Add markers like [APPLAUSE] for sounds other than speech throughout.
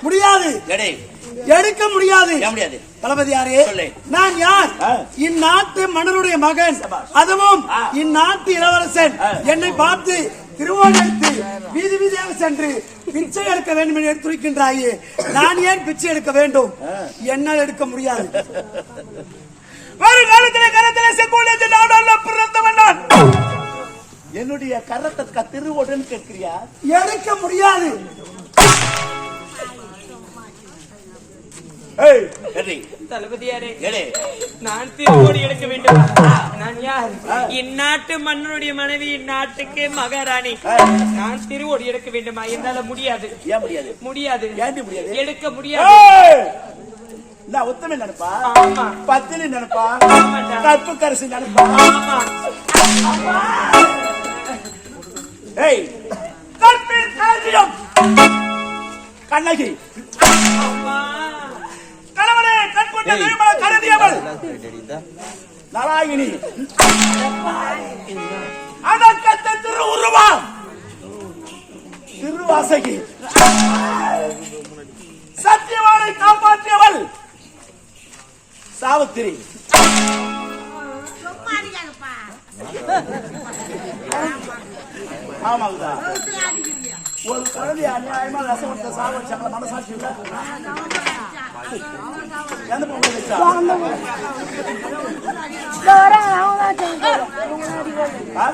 முடியாது. எடே. எடுக்க முடியாது. முடியாது? தளபதியாரே. நான் யார். இந்நாட்டு மன்னருடைய மகன். அதுவும். இந்நாட்டு இளவரசன். என்னை பார்த்து திருவோணம் எடுத்து வீதி வீதியாக சென்று பிச்சை எடுக்க வேண்டும் என்று எடுத்துரைக்கின்றாயே. நான் ஏன் பிச்சை எடுக்க வேண்டும்? என்னால் எடுக்க முடியாது. [LAUGHS] ஒரு காலத்திலே கரத்திலே செங்கோலியத்தை பிறந்தவன் நான் என்னுடைய கரத்தை திருவோடுன்னு கேட்கிறியா? எடுக்க முடியாது. நான் திருவோடி எடுக்க வேண்டும். நான் யார்? இந்நாட்டு மன்னனுடைய மனைவி இந்நாட்டுக்கு மகாராணி. நான் திருவோடி எடுக்க வேண்டுமா? என்னால முடியாது. ஏன் முடியாது? முடியாது? எடுக்க முடியாது. உத்தமி நினைப்பா? ஆமா. பத்தினி நினைப்பா. கற்பு கரிசி நினைப்பா? ஆமா. ஏய்! கற்பின் காரியம் கண்ணகி. கணவனே கண்கொண்ட. திருமண கருதியவள். நாராயணி. அடக்கத்த திரு உருவம். திருவாசகி. சத்தியவானை காப்பாற்றியவள். சாவித்திரி. சும்மா ஒரு குழந்தை அநியாயமா ரசவத்தை சாவச்சாங்கள மனசாட்சி இல்ல எந்த பொண்ணு வச்சா ஆ?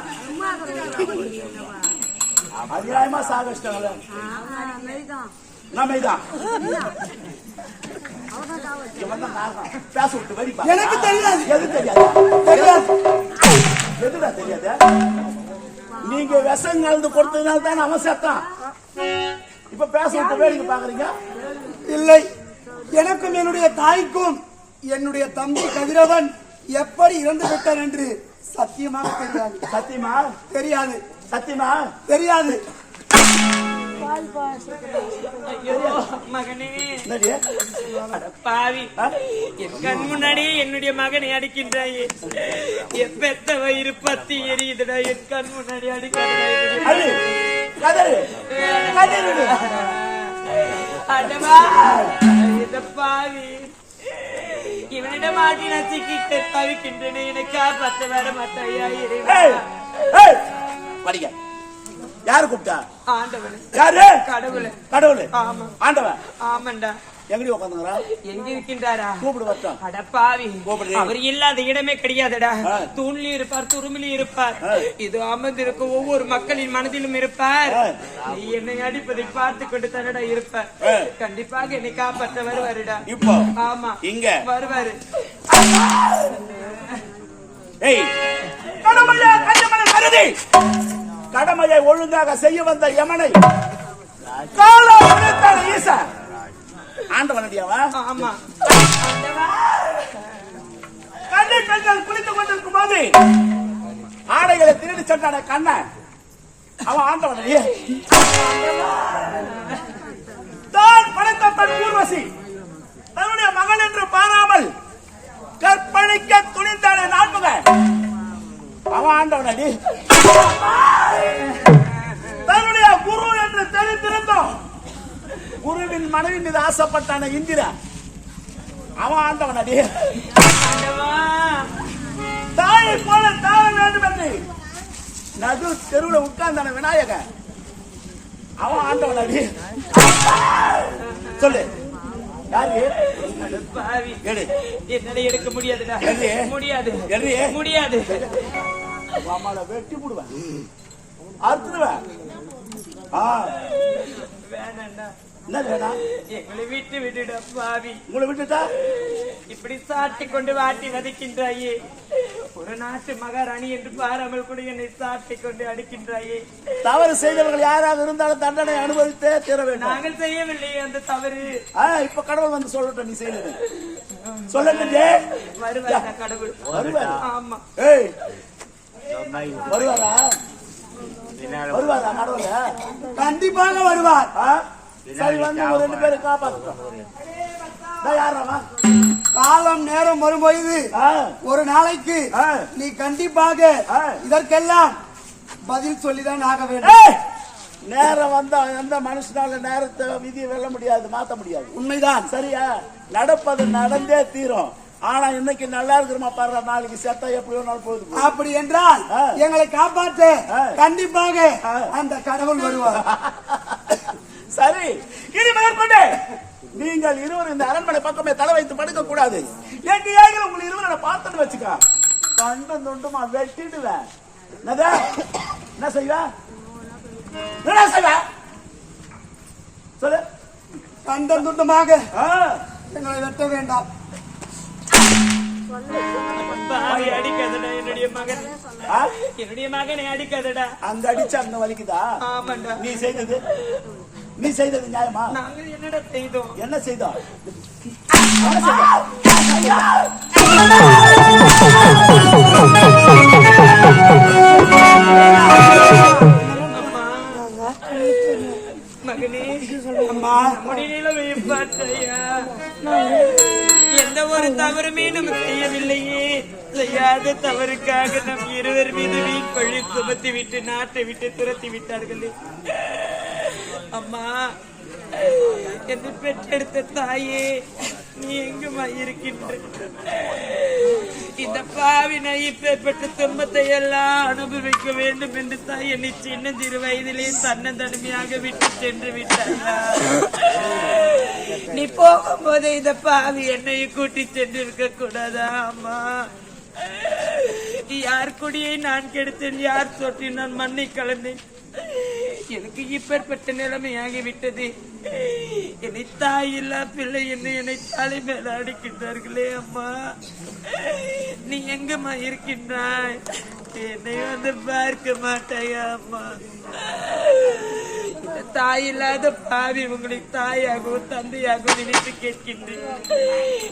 அநியாயமா சாகச்சிட்டாங்களே நம்ம இதான் இவன் தான் காரணம். பேச விட்டு வெடிப்பா. எனக்கு தெரியாது. எது தெரியாது தெரியாது எதுடா தெரியாது நீங்க விஷம் கலந்து கொடுத்ததுனால தான் அவன் செத்தான். இப்ப பேச விட்டு வேடிக்கை பாக்குறீங்க? இல்லை. எனக்கும் என்னுடைய தாய்க்கும் என்னுடைய தம்பி கதிரவன் எப்படி இறந்து விட்டான் என்று சத்தியமாக தெரியாது. சத்தியமா? தெரியாது. சத்தியமா? தெரியாது. பாவி? என் கண் முன்னாடியே என்னுடைய மகனை அடிக்கின்றாயே. என் பெத்த வயிறு பத்தி எரியுதுடா என் கண் முன்னாடி அடிக்கிறாய் அடி கதறு கதறு. அடவா இந்த பாவி. இவனிடம் ஆட்டி நான் சிக்கிட்டு தவிக்கின்றேனே என்னை காப்பாத்த வர மாட்டாயா ஏய் இறைவா? ஏய் படிக்க யாரு கூப்பிட்டா? ஆண்டவனே யாரு? கடவுளே. கடவுள். ஆண்டவன். ஆமாண்டா. எங்கடி உட்காந்துங்கிறா எங்க இருக்கின்றாரா? கூப்பிடு வட்டம். அவர் இல்லாத இடமே கிடையாதுடா. ஆ. தூண்லயும் இருப்பார் துருமிலையும் இருப்பார். இது அமர்ந்திருக்கும் ஒவ்வொரு மக்களின் மனதிலும் இருப்பார். நீ என்னை அடிப்பதை பார்த்து கொண்டு தன்னடா இருப்பார். கண்டிப்பாக என்னை காப்பாற்ற வருவாருடா இப்போ ஆமா. இங்க. வருவாரு. ஏய். கடமையா கஞ்சமனை கருதி கடமையை ஒழுங்காக செய்ய வந்த யமனை ஈசா. ஆண்டவனடியாவா ஆமா. கண்ணை பெண்கள் குளித்துக் கொண்டிருக்கும் போது ஆடைகளை திருடி சென்றான கண்ணன். அவன் ஆண்டவனடி தான் படைத்த பெண் ஊர்வசி தன்னுடைய அவன் ஆண்டவனடி. தன்னுடைய குரு என்று தெரிந்திருந்தோம். குருவின் மனைவி மீது ஆசைப்பட்டான இந்திரா. அவன் ஆண்டவனடி. ஆண்டவா. தாயை போல தாழ வேண்டும் என்று. நடு தெருவுல உட்கார்ந்தான விநாயகன் அவன் ஆண்டவன் அடி சொல்லு அட என்னால எடுக்க முடியாதுடா. எது? முடியாது. மாமால வெட்டி போடுவேன். அறுத்துடுவேன் ஆ. வேணாண்டா என்ன வேணாம் எங்களை விட்டு விட்டுடா பாவி. உங்களை விட்டுட்டா? இப்படி சாட்டி கொண்டு வாட்டி வதைக்கின்றாயே. ஒரு நாட்டு மகாராணி என்று பாராமல் கூட என்னை சாட்டி கொண்டு அடிக்கின்றாயே. தவறு செய்தவர்கள் யாராக இருந்தாலும் தண்டனை அனுபவித்தே தீர வேண்டும். நாங்கள் செய்யவில்லையே அந்த தவறு. இப்ப கடவுள் வந்து சொல்லட்டும் நீ செய்யறது. சொல்லட்டு வருவாரா கடவுள். வருவாரு. ஆமா. ஏய் வருவாரா? வருவாரா கடவுள கண்டிப்பாக வருவார். ஆ? சரி வந்து ரெண்டு பேரும் யாராமா காலம் நேரம் வரும்பொழுது ஆ, ஒரு நாளைக்கு ஆ. நீ கண்டிப்பாக ஆ. இதற்கெல்லாம் பதில் சொல்லிதான் ஆக வேண்டும். [LAUGHS] நேரம் வந்தா எந்த மனுஷனால நேரத்தை விதியை வெல்ல முடியாது மாத்த முடியாது. உண்மைதான். சரியா? நடப்பது நடந்தே தீரும். ஆனா இன்னைக்கு நல்லா இருக்கிறமா பாரு நாளைக்கு செத்தா எப்படி வேணாலும் போகுது. அப்படி என்றால். எங்களை காப்பாற்ற. கண்டிப்பாக. அந்த கடவுள் வருவார். [LAUGHS] சரி இனி முதற்கொண்டு நீங்கள் இருவர் இந்த அரண்மனை பக்கமே தலை வைத்து படுக்க கூடாது எங்கேயாவது உங்களை இருவர் நான் பார்த்துட்டு வச்சுக்க. கண்டம் தொண்டுமா வெட்டிடுவேன்? என்ன செய்வ? என்ன செய்வ? சொல்லு. கண்டம் துண்டமாக எங்களை வெட்ட வேண்டாம். என்னுடைய மகன். அடிக்காதடா. அங்க அடிச்சு அங்க வலிக்குதா? ஆமாண்டா. நீ செய்தது? நீ செய்தது நியாயமா? நாங்கள் என்னடா செய்தோம்? என்ன செய்தா என்ன செய்தா? அம்மா. மகனே அம்மா. முடிநில பார்த்தையா? செய்த ஒரு தவறுமே நமக்கு செய்யவில்லையே. செய்யாத தவறுக்காக நம் இருவர் மீது வீண் சுமத்தி விட்டு நாட்டை விட்டு துரத்தி விட்டார்களே. அம்மா என்னை பெற்றெடுத்த தாயே நீ எங்குமா இருக்கின்ற? இந்த பாவி நான் இப்பேற்பட்ட துன்பத்தை எல்லாம் அனுபவிக்க வேண்டும் என்று தான் என்னை சின்ன சிறு வயதிலே தன்னந்தனிமையாக விட்டு சென்று விட்டாயா நீ போகும்போது இந்த பாவி என்னையும் கூட்டி சென்று இருக்க கூடாதா அம்மா? யார் குடியை நான் கெடுத்தேன் யார் சொட்டி நான் மண்ணை கலந்தேன்? எனக்கு இப்பேற்பட்ட நிலைமையாகி விட்டது என்னை தாய் இல்லா பிள்ளை என்று என்னை தலை மேல அடிக்கின்றார்களே அம்மா. நீ எங்கம்மா இருக்கின்றாய்? என்னை வந்து பார்க்க மாட்டாயா அம்மா? தாய் இல்லாத பாவி உங்களை தாயாகவும் தந்தையாகவும் நினைத்து கேட்கின்றேன்.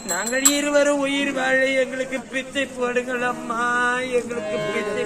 நாங்கள் இருவரும் உயிர் வாழ எங்களுக்கு பிச்சை போடுங்கள் அம்மா எங்களுக்கு பிச்சை